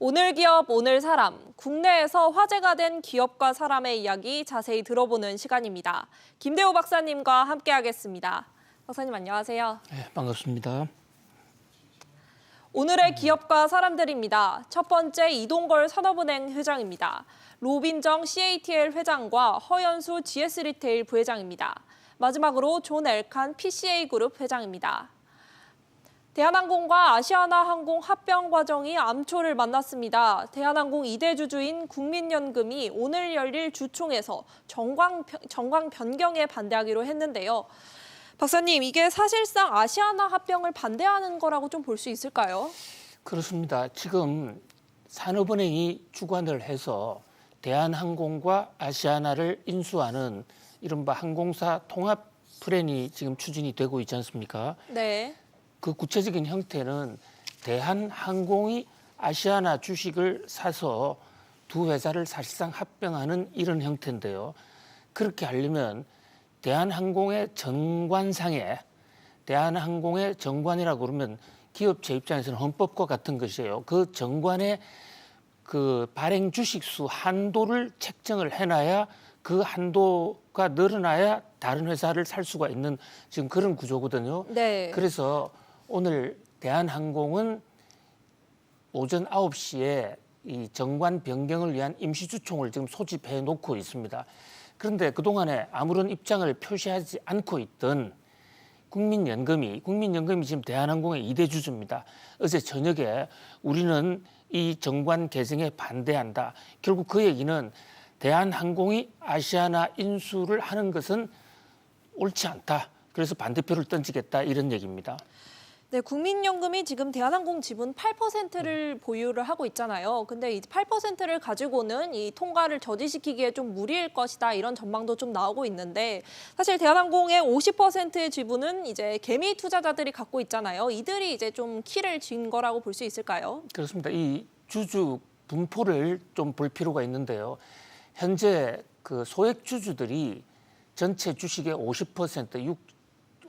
오늘 기업 오늘 사람 국내에서 화제가 된 기업과 사람의 이야기 자세히 들어보는 시간입니다. 김대호 박사님과 함께하겠습니다. 박사님 안녕하세요. 네, 반갑습니다. 오늘의 기업과 사람들입니다. 첫 번째 이동걸 산업은행 회장입니다. 로빈정 CATL 회장과 허연수 GS리테일 부회장입니다. 마지막으로 존 엘칸 PCA 그룹 회장입니다. 대한항공과 아시아나항공 합병 과정이 암초를 만났습니다. 대한항공 이대 주주인 국민연금이 오늘 열릴 주총에서 정광, 정광 변경에 반대하기로 했는데요. 박사님, 이게 사실상 아시아나 합병을 반대하는 거라고 좀 볼 수 있을까요? 그렇습니다. 지금 산업은행이 주관을 해서 대한항공과 아시아나를 인수하는 이른바 항공사 통합 플랜이 지금 추진이 되고 있지 않습니까? 네. 그 구체적인 형태는 대한항공이 아시아나 주식을 사서 두 회사를 사실상 합병하는 이런 형태인데요. 그렇게 하려면 대한항공의 정관상에 대한항공의 정관이라고 그러면 기업체 입장에서는 헌법과 같은 것이에요. 그 정관에 그 발행 주식수 한도를 책정을 해놔야 그 한도가 늘어나야 다른 회사를 살 수가 있는 지금 그런 구조거든요. 네. 그래서 오늘 대한항공은 오전 9시에 이 정관 변경을 위한 임시주총을 지금 소집해 놓고 있습니다. 그런데 그동안에 아무런 입장을 표시하지 않고 있던 국민연금이 국민연금이 지금 대한항공의 이대 주주입니다. 어제 저녁에 우리는 이 정관 개정에 반대한다. 결국 그 얘기는 대한항공이 아시아나 인수를 하는 것은 옳지 않다. 그래서 반대표를 던지겠다 이런 얘기입니다. 네, 국민연금이 지금 대한항공 지분 8%를 보유를 하고 있잖아요. 근데 이 8%를 가지고는 이 통과를 저지시키기에 좀 무리일 것이다 이런 전망도 좀 나오고 있는데 사실 대한항공의 50%의 지분은 이제 개미 투자자들이 갖고 있잖아요. 이들이 이제 좀 키를 쥔 거라고 볼 수 있을까요? 그렇습니다. 이 주주 분포를 좀 볼 필요가 있는데요. 현재 그 소액 주주들이 전체 주식의 50% 6,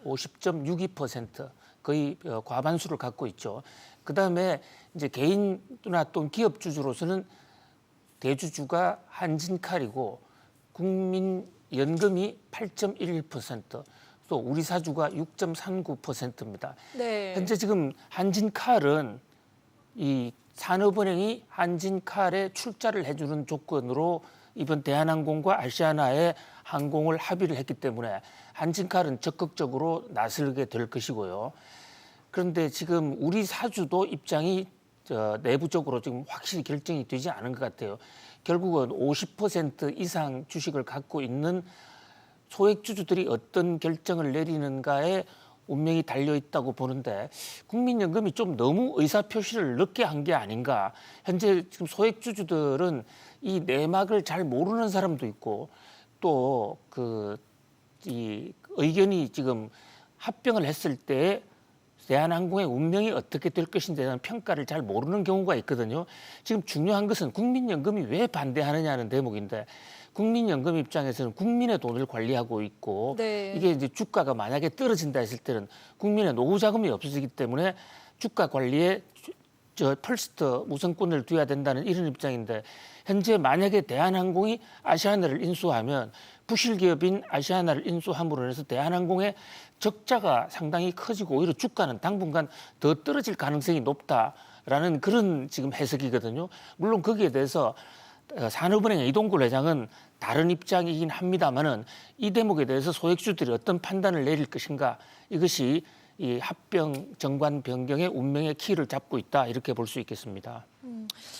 50.62% 거의 어, 과반수를 갖고 있죠. 그 다음에 이제 개인이나 또는 기업 주주로서는 대주주가 한진칼이고 국민연금이 8.11%, 또 우리 사주가 6.39%입니다. 네. 현재 지금 한진칼은 이 산업은행이 한진칼에 출자를 해주는 조건으로 이번 대한항공과 아시아나의 항공을 합의를 했기 때문에 한진칼은 적극적으로 나설게 될 것이고요. 그런데 지금 우리 사주도 입장이 저 내부적으로 지금 확실히 결정이 되지 않은 것 같아요. 결국은 50% 이상 주식을 갖고 있는 소액 주주들이 어떤 결정을 내리는가에 운명이 달려 있다고 보는데 국민연금이 좀 너무 의사 표시를 늦게 한 게 아닌가. 현재 지금 소액 주주들은 이 내막을 잘 모르는 사람도 있고 또 그 이 의견이 지금 합병을 했을 때 대한항공의 운명이 어떻게 될 것인지에 대한 평가를 잘 모르는 경우가 있거든요. 지금 중요한 것은 국민연금이 왜 반대하느냐는 대목인데 국민연금 입장에서는 국민의 돈을 관리하고 있고 네. 이게 이제 주가가 만약에 떨어진다 했을 때는 국민의 노후 자금이 없어지기 때문에 주가 관리에 주- 저 펄스트 우선권을 둬야 된다는 이런 입장인데 현재 만약에 대한항공이 아시아나를 인수하면 부실 기업인 아시아나를 인수함으로 해서 대한항공의 적자가 상당히 커지고 오히려 주가는 당분간 더 떨어질 가능성이 높다라는 그런 지금 해석이거든요. 물론 거기에 대해서 어, 산업은행의 이동굴 회장은 다른 입장이긴 합니다만은 이 대목에 대해서 소액주들이 어떤 판단을 내릴 것인가 이것이 이 합병 정관 변경의 운명의 키를 잡고 있다 이렇게 볼 수 있겠습니다.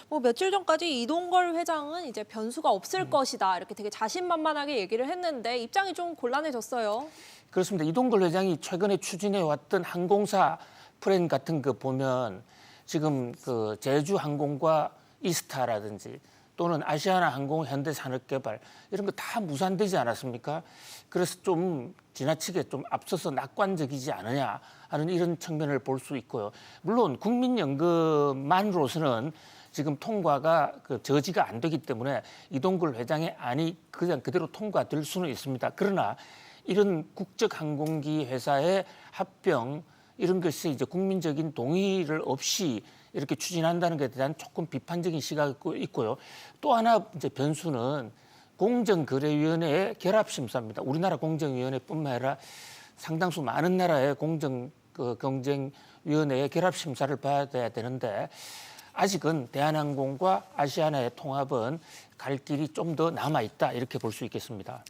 뭐 며칠 전까지 이동걸 회장은 이제 변수가 없을 것이다 이렇게 되게 자신만만하게 얘기를 했는데 입장이 좀 곤란해졌어요. 그렇습니다. 이동걸 회장이 최근에 추진해 왔던 항공사 프랜 같은 거 보면 지금 그 제주 항공과 이스타라든지 또는 아시아나 항공, 현대 산업개발 이런 거 다 무산되지 않았습니까? 그래서 좀 지나치게 좀 앞서서 낙관적이지 않느냐 하는 이런 측면을 볼 수 있고요. 물론 국민연금만으로서는 지금 통과가 그 저지가 안 되기 때문에 이동걸 회장의 안이 그냥 그대로 통과될 수는 있습니다. 그러나 이런 국적 항공기 회사의 합병 이런 것이 이제 국민적인 동의를 없이 이렇게 추진한다는 것에 대한 조금 비판적인 시각이 있고요. 또 하나 이제 변수는 공정거래위원회의 결합심사입니다. 우리나라 공정위원회뿐만 아니라 상당수 많은 나라의 공정 그 경쟁위원회의 결합심사를 받아야 되는데 아직은 대한항공과 아시아나의 통합은 갈 길이 좀 더 남아 있다 이렇게 볼 수 있겠습니다.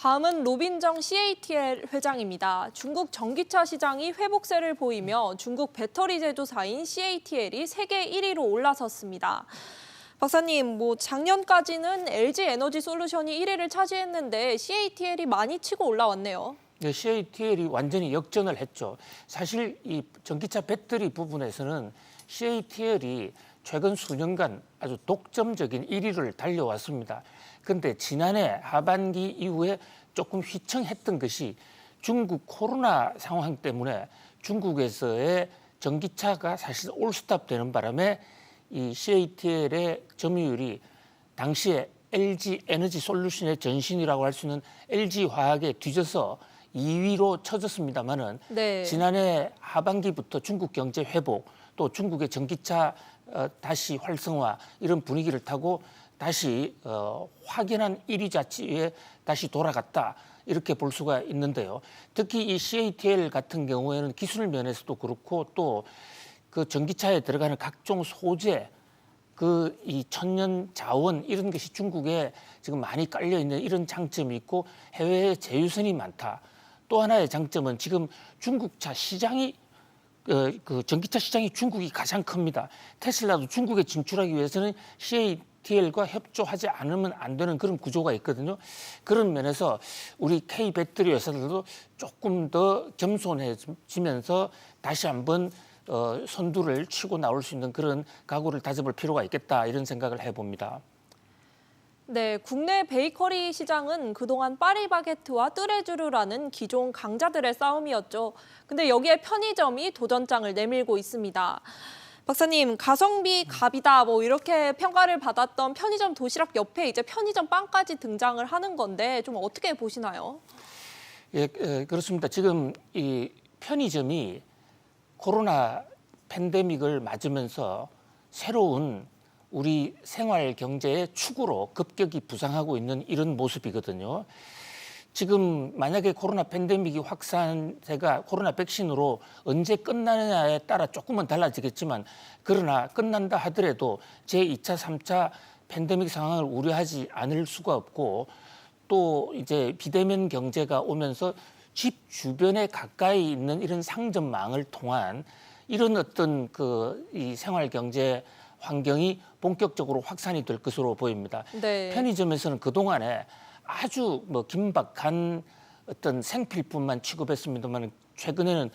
다음은 로빈정 CATL 회장입니다. 중국 전기차 시장이 회복세를 보이며 중국 배터리 제조사인 CATL이 세계 1위로 올라섰습니다. 박사님, 뭐 작년까지는 LG 에너지 솔루션이 1위를 차지했는데 CATL이 많이 치고 올라왔네요. 네, CATL이 완전히 역전을 했죠. 사실 이 전기차 배터리 부분에서는 CATL이 최근 수년간 아주 독점적인 1위를 달려왔습니다. 그런데 지난해 하반기 이후에 조금 휘청했던 것이 중국 코로나 상황 때문에 중국에서의 전기차가 사실 올스탑 되는 바람에 이 CATL의 점유율이 당시에 LG 에너지 솔루션의 전신이라고 할 수 있는 LG 화학에 뒤져서 2위로 쳐졌습니다마는 네. 지난해 하반기부터 중국 경제 회복 또 중국의 전기차 어, 다시 활성화 이런 분위기를 타고 다시 어, 확연한 1위 자치에 다시 돌아갔다 이렇게 볼 수가 있는데요. 특히 이 CATL 같은 경우에는 기술 면에서도 그렇고 또 그 전기차에 들어가는 각종 소재 그 이 천연 자원 이런 것이 중국에 지금 많이 깔려 있는 이런 장점이 있고 해외에 제휴선이 많다. 또 하나의 장점은 지금 중국차 시장이 어, 그 전기차 시장이 중국이 가장 큽니다. 테슬라도 중국에 진출하기 위해서는 CATL과 협조하지 않으면 안 되는 그런 구조가 있거든요. 그런 면에서 우리 K 배터리 회사들도 조금 더 겸손해지면서 다시 한번 어, 선두를 치고 나올 수 있는 그런 각오를 다져볼 필요가 있겠다 이런 생각을 해봅니다. 네, 국내 베이커리 시장은 그동안 파리바게트와 뚜레쥬르라는 기존 강자들의 싸움이었죠. 근데 여기에 편의점이 도전장을 내밀고 있습니다. 박사님, 가성비 갑이다 뭐 이렇게 평가를 받았던 편의점 도시락 옆에 이제 편의점 빵까지 등장을 하는 건데 좀 어떻게 보시나요? 예, 에, 그렇습니다. 지금 이 편의점이 코로나 팬데믹을 맞으면서 새로운 우리 생활 경제의 축으로 급격히 부상하고 있는 이런 모습이거든요. 지금 만약에 코로나 팬데믹이 확산세가 코로나 백신으로 언제 끝나느냐에 따라 조금은 달라지겠지만 그러나 끝난다 하더라도 제2차, 3차 팬데믹 상황을 우려하지 않을 수가 없고 또 이제 비대면 경제가 오면서 집 주변에 가까이 있는 이런 상점망을 통한 이런 어떤 그 이 생활 경제 환경이 본격적으로 확산이 될 것으로 보입니다. 네. 편의점에서는 그 동안에 아주 뭐 긴박한 어떤 생필품만 취급했습니다만 최근에는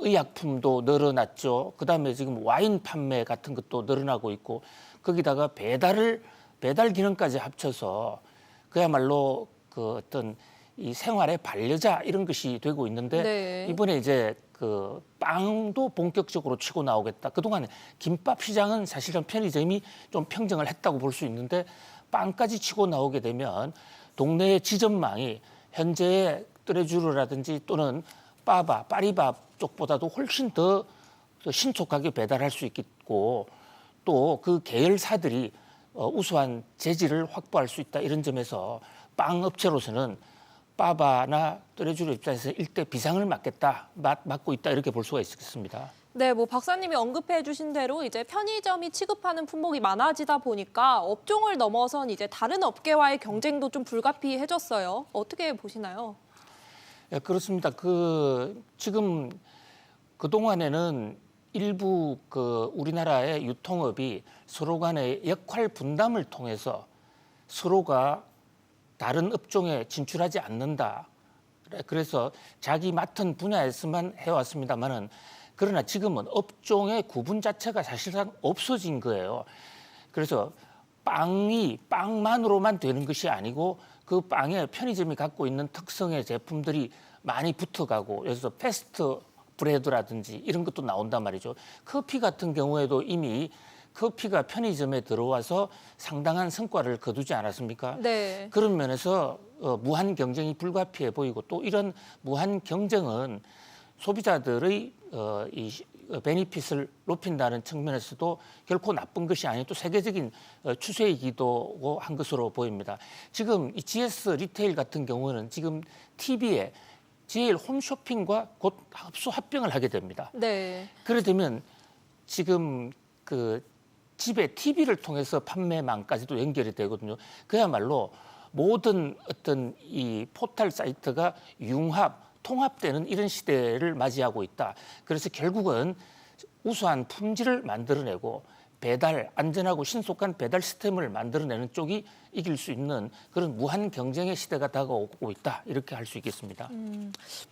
의약품도 늘어났죠. 그다음에 지금 와인 판매 같은 것도 늘어나고 있고 거기다가 배달을 배달 기능까지 합쳐서 그야말로 그 어떤 이 생활의 반려자 이런 것이 되고 있는데 네. 이번에 이제 그 빵도 본격적으로 치고 나오겠다. 그동안 김밥 시장은 사실은 편의점이 좀 평정을 했다고 볼 수 있는데 빵까지 치고 나오게 되면 동네의 지점망이 현재의 뚜레쥬르라든지 또는 빠바, 파리밥 쪽보다도 훨씬 더 신속하게 배달할 수 있겠고 또 그 계열사들이 어, 우수한 재질을 확보할 수 있다 이런 점에서 빵 업체로서는 빠바나 뚜레쥬르 입장에서 일대 비상을 맞겠다, 맞, 맞고 있다 이렇게 볼 수가 있겠습니다. 네, 뭐 박사님이 언급해 주신 대로 이제 편의점이 취급하는 품목이 많아지다 보니까 업종을 넘어선 이제 다른 업계와의 경쟁도 좀 불가피해졌어요. 어떻게 보시나요? 예, 그렇습니다. 그 지금 그 동안에는 일부 그 우리나라의 유통업이 서로 간의 역할 분담을 통해서 서로가 다른 업종에 진출하지 않는다. 그래서 자기 맡은 분야에서만 해왔습니다만은 그러나 지금은 업종의 구분 자체가 사실상 없어진 거예요. 그래서 빵이 빵만으로만 되는 것이 아니고 그 빵에 편의점이 갖고 있는 특성의 제품들이 많이 붙어가고 그래서 패스트 브레드라든지 이런 것도 나온단 말이죠. 커피 같은 경우에도 이미 커피가 편의점에 들어와서 상당한 성과를 거두지 않았습니까? 네. 그런 면에서 어, 무한 경쟁이 불가피해 보이고 또 이런 무한 경쟁은 소비자들의 어, 이 어, 베니핏을 높인다는 측면에서도 결코 나쁜 것이 아닌 또 세계적인 어, 추세이기도 한 것으로 보입니다. 지금 이 GS 리테일 같은 경우는 지금 TV에 제일 홈쇼핑과 곧 합수 합병을 하게 됩니다. 네. 그래 되면 지금 그 집에 TV를 통해서 판매망까지도 연결이 되거든요. 그야말로 모든 어떤 이 포털 사이트가 융합, 통합되는 이런 시대를 맞이하고 있다. 그래서 결국은 우수한 품질을 만들어내고 배달 안전하고 신속한 배달 시스템을 만들어내는 쪽이 이길 수 있는 그런 무한 경쟁의 시대가 다가오고 있다 이렇게 할 수 있겠습니다.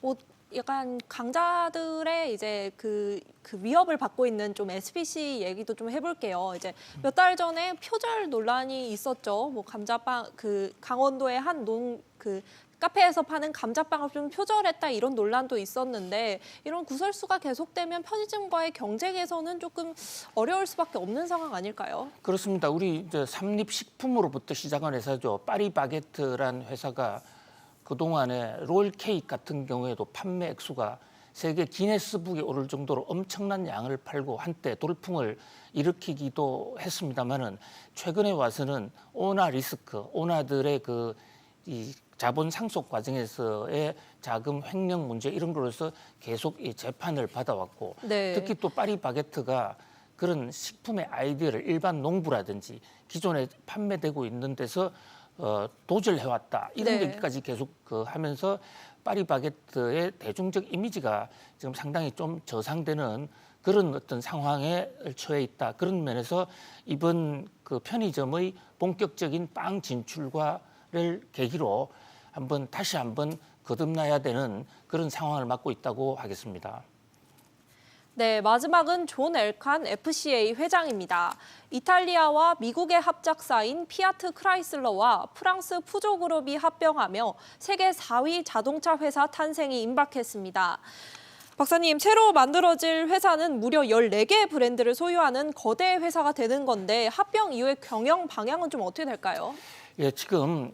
뭐 약간 강자들의 이제 그, 그 위협을 받고 있는 좀 SPC 얘기도 좀 해볼게요. 이제 몇 달 전에 표절 논란이 있었죠. 뭐 감자빵 그 강원도의 한농그 카페에서 파는 감자빵을 좀 표절했다 이런 논란도 있었는데 이런 구설수가 계속되면 편의점과의 경쟁에서는 조금 어려울 수밖에 없는 상황 아닐까요? 그렇습니다. 우리 삼립식품으로부터 시작한 회사죠. 파리바게트란 회사가 그동안에 롤 케이크 같은 경우에도 판매 액수가 세계 기네스북에 오를 정도로 엄청난 양을 팔고 한때 돌풍을 일으키기도 했습니다만은 최근에 와서는 오나 리스크, 오나들의 그 이 자본 상속 과정에서의 자금 횡령 문제 이런 걸로서 계속 이 재판을 받아왔고 네. 특히 또 파리바게트가 그런 식품의 아이디어를 일반 농부라든지 기존에 판매되고 있는 데서 어, 도전해왔다 이런 네. 얘기까지 계속 그 하면서 파리바게트의 대중적 이미지가 지금 상당히 좀 저상되는 그런 어떤 상황에 처해 있다 그런 면에서 이번 그 편의점의 본격적인 빵 진출과를 계기로 한번 다시 한번 거듭나야 되는 그런 상황을 맞고 있다고 하겠습니다. 네, 마지막은 존 엘칸 FCA 회장입니다. 이탈리아와 미국의 합작사인 피아트 크라이슬러와 프랑스 푸조 그룹이 합병하며 세계 4위 자동차 회사 탄생이 임박했습니다. 박사님, 새로 만들어질 회사는 무려 14개의 브랜드를 소유하는 거대 회사가 되는 건데 합병 이후의 경영 방향은 좀 어떻게 될까요? 예, 지금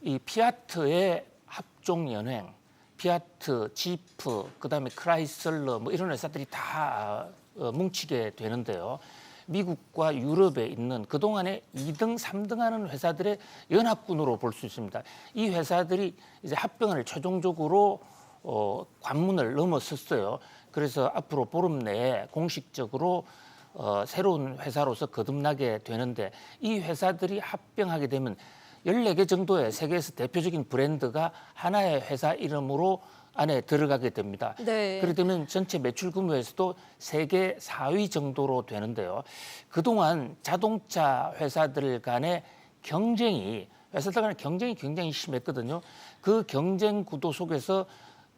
이 피아트의 합종 연행, 피아트, 지프, 그다음에 크라이슬러 뭐 이런 회사들이 다 어, 뭉치게 되는데요. 미국과 유럽에 있는 그동안에 2등, 3등 하는 회사들의 연합군으로 볼 수 있습니다. 이 회사들이 이제 합병을 최종적으로 어, 관문을 넘어섰어요. 그래서 앞으로 보름 내에 공식적으로 어, 새로운 회사로서 거듭나게 되는데 이 회사들이 합병하게 되면 14개 정도의 세계에서 대표적인 브랜드가 하나의 회사 이름으로 안에 들어가게 됩니다. 네. 그렇게 되면 전체 매출 규모에서도 세계 4위 정도로 되는데요. 그동안 자동차 회사들 간의 경쟁이 회사들 간의 경쟁이 굉장히 심했거든요. 그 경쟁 구도 속에서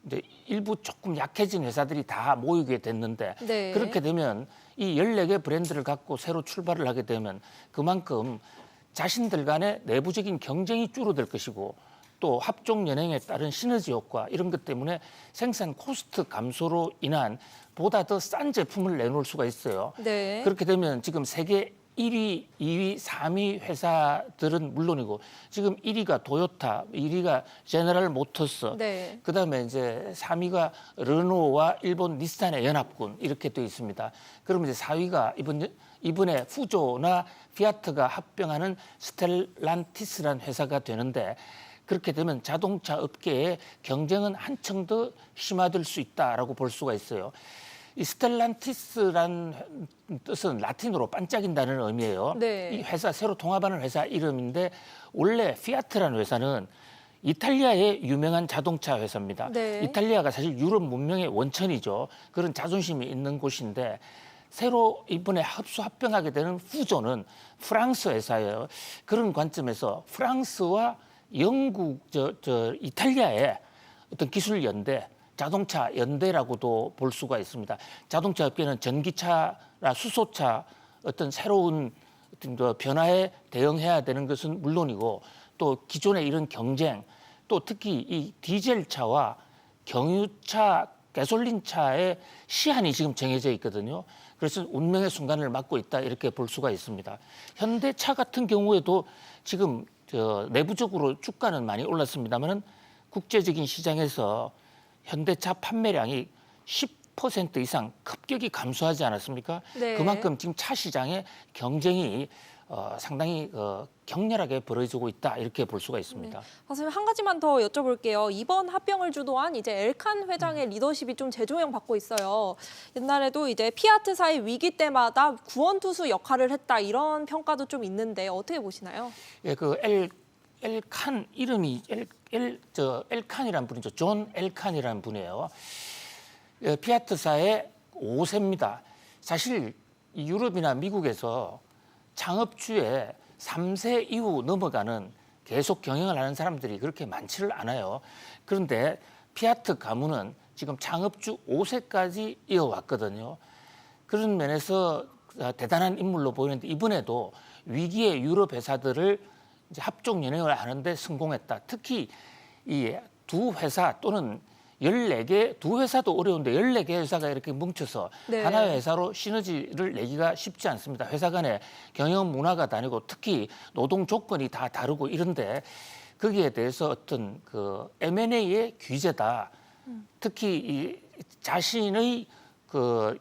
이제 일부 조금 약해진 회사들이 다 모이게 됐는데 네. 그렇게 되면 이 14개 브랜드를 갖고 새로 출발을 하게 되면 그만큼 자신들 간의 내부적인 경쟁이 줄어들 것이고 또 합종 연행에 따른 시너지 효과 이런 것 때문에 생산 코스트 감소로 인한 보다 더 싼 제품을 내놓을 수가 있어요. 네. 그렇게 되면 지금 세계 1위, 2위, 3위 회사들은 물론이고 지금 1위가 도요타, 1위가 제너럴 모터스, 네. 그다음에 이제 3위가 르노와 일본 닛산의 연합군 이렇게 되어 있습니다. 그러면 이제 4위가 이번 이번에 푸조나 피아트가 합병하는 스텔란티스라는 회사가 되는데 그렇게 되면 자동차 업계의 경쟁은 한층 더 심화될 수 있다라고 볼 수가 있어요. 이 스텔란티스란 뜻은 라틴어로 반짝인다는 의미예요. 네. 이 회사 새로 통합하는 회사 이름인데 원래 피아트라는 회사는 이탈리아의 유명한 자동차 회사입니다. 네. 이탈리아가 사실 유럽 문명의 원천이죠. 그런 자존심이 있는 곳인데 새로 이번에 합수 합병하게 되는 후조는 프랑스 회사예요. 그런 관점에서 프랑스와 영국 저, 저 이탈리아의 어떤 기술 연대, 자동차 연대라고도 볼 수가 있습니다. 자동차 업계는 전기차나 수소차 어떤 새로운 어떤 그 변화에 대응해야 되는 것은 물론이고 또 기존의 이런 경쟁 또 특히 이 디젤 차와 경유차, 가솔린 차의 시한이 지금 정해져 있거든요. 그래서 운명의 순간을 맞고 있다 이렇게 볼 수가 있습니다. 현대차 같은 경우에도 지금 저 내부적으로 주가는 많이 올랐습니다만은 국제적인 시장에서 현대차 판매량이 10% 이상 급격히 감소하지 않았습니까? 네. 그만큼 지금 차 시장의 경쟁이 어, 상당히 어, 격렬하게 벌어지고 있다 이렇게 볼 수가 있습니다. 선생님 한 가지만 더 여쭤볼게요. 이번 합병을 주도한 이제 엘칸 회장의 리더십이 좀 재조명 받고 있어요. 옛날에도 이제 피아트사의 위기 때마다 구원투수 역할을 했다 이런 평가도 좀 있는데 어떻게 보시나요? 예, 그 엘, 엘칸 이름이 엘, 엘, 저 엘칸이라는 분이죠. 존 엘칸이라는 분이에요. 예, 피아트사의 5세입니다. 사실 이 유럽이나 미국에서 창업주의 3세 이후 넘어가는 계속 경영을 하는 사람들이 그렇게 많지를 않아요. 그런데 피아트 가문은 지금 창업주 5세까지 이어왔거든요. 그런 면에서 어, 대단한 인물로 보이는데 이번에도 위기의 유럽 회사들을 이제 합종 연행을 하는데 성공했다. 특히 이 두 회사 또는 14개 두 회사도 어려운데 14개 회사가 이렇게 뭉쳐서 네. 하나의 회사로 시너지를 내기가 쉽지 않습니다. 회사 간의 경영 문화가 다르고 특히 노동 조건이 다 다르고 이런데 거기에 대해서 어떤 그 M&A의 규제다. 특히 이 자신의 그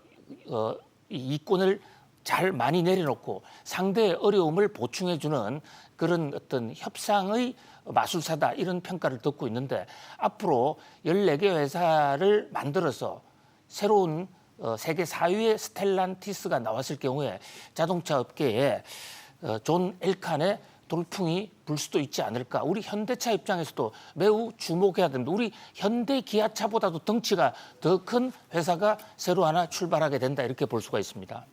어, 이 이권을 잘 많이 내려놓고 상대의 어려움을 보충해주는 그런 어떤 협상의 마술사다 이런 평가를 듣고 있는데 앞으로 14개 회사를 만들어서 새로운 어, 세계 4위의 스텔란티스가 나왔을 경우에 자동차 업계에 어, 존 엘칸의 돌풍이 불 수도 있지 않을까. 우리 현대차 입장에서도 매우 주목해야 됩니다. 우리 현대 기아차보다도 덩치가 더 큰 회사가 새로 하나 출발하게 된다 이렇게 볼 수가 있습니다.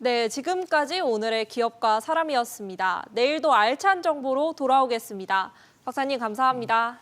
네, 지금까지 오늘의 기업과 사람이었습니다. 내일도 알찬 정보로 돌아오겠습니다. 박사님 감사합니다.